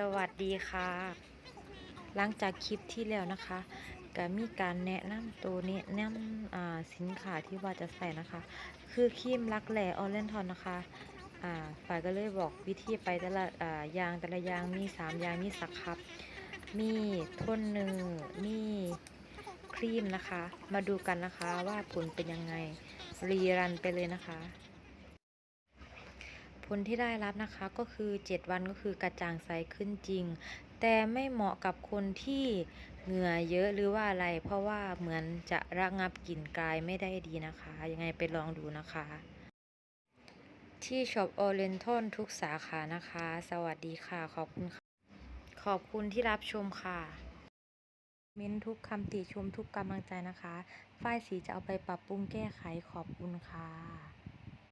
สวัสดีค่ะ หลังจากคลิปที่แล้วนะคะก็มีการแนะนำตัวแนะนำสินค้าที่ว่าจะใส่นะคะ คือครีมรักแหล่ออเรนทอนนะคะฝ่ายก็เลยบอกวิธีไปแต่ละยางแต่ละยางมีสามยางมีสักครับ มีโทนเนอร์มีครีมนะคะ มาดูกันนะคะว่าผลเป็นยังไง รีรันไปเลยนะคะ ผลที่ได้รับนะคะก็คือ 7 วันก็คือกระจ่างใสขึ้นจริง แต่ไม่เหมาะกับคนที่เหงื่อเยอะหรือว่าอะไร เพราะว่าเหมือนจะระงับกลิ่นกายไม่ได้ดีนะคะ ยังไงไปลองดูนะคะ ที่ช็อปโอเ n นท l ทุกสาขานะคะ สวัสดีค่ะ ขอบคุณค่ะขอบคุณที่รับชมค่ะเม้นทุกคำติชมทุกกำลังใจนะคะ ฝ้ายสีจะเอาไปปรับปรุงแก้ไขขอบคุณค่ะ